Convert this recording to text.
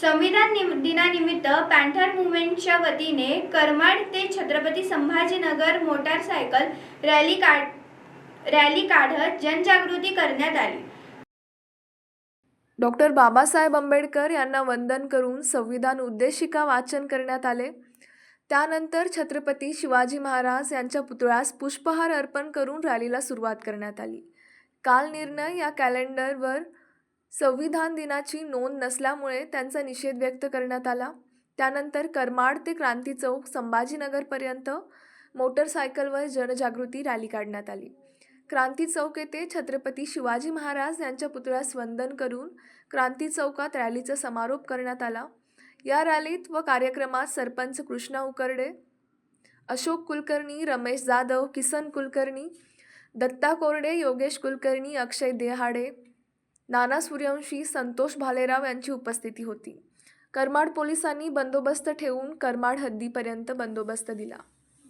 संविधान दिनानिमित्त पॅन्थर मुवमेंटच्या वतीने करमाड ते छत्रपती संभाजीनगर मोटारसायकल रॅली काढ रॅली काढत जनजागृती करण्यात आली. डॉक्टर बाबासाहेब आंबेडकर यांना वंदन करून संविधान उद्देशिका वाचन करण्यात आले. त्यानंतर छत्रपती शिवाजी महाराज यांच्या पुतळ्यास पुष्पहार अर्पण करून रॅलीला सुरुवात करण्यात आली. काल निर्णय या कॅलेंडरवर संविधान दिनाची नोंद नसल्यामुळे त्यांचा निषेध व्यक्त करण्यात आला. त्यानंतर करमाड ते क्रांती चौक संभाजीनगरपर्यंत मोटरसायकलवर जनजागृती रॅली काढण्यात आली. क्रांती चौक येथे छत्रपती शिवाजी महाराज यांच्या पुतळ्यास वंदन करून क्रांती चौकात रॅलीचा समारोप करण्यात आला. या रॅलीत व कार्यक्रमात सरपंच कृष्णा उकर्डे अशोक कुलकर्णी रमेश जाधव किसन कुलकर्णी दत्ता कोरडे योगेश कुलकर्णी अक्षय देहाडे नाना सूर्यवंशी संतोष भालेराव यांची उपस्थिती होती. करमाड पोलिसांनी बंदोबस्त ठेवून करमाड हद्दीपर्यंत बंदोबस्त दिला.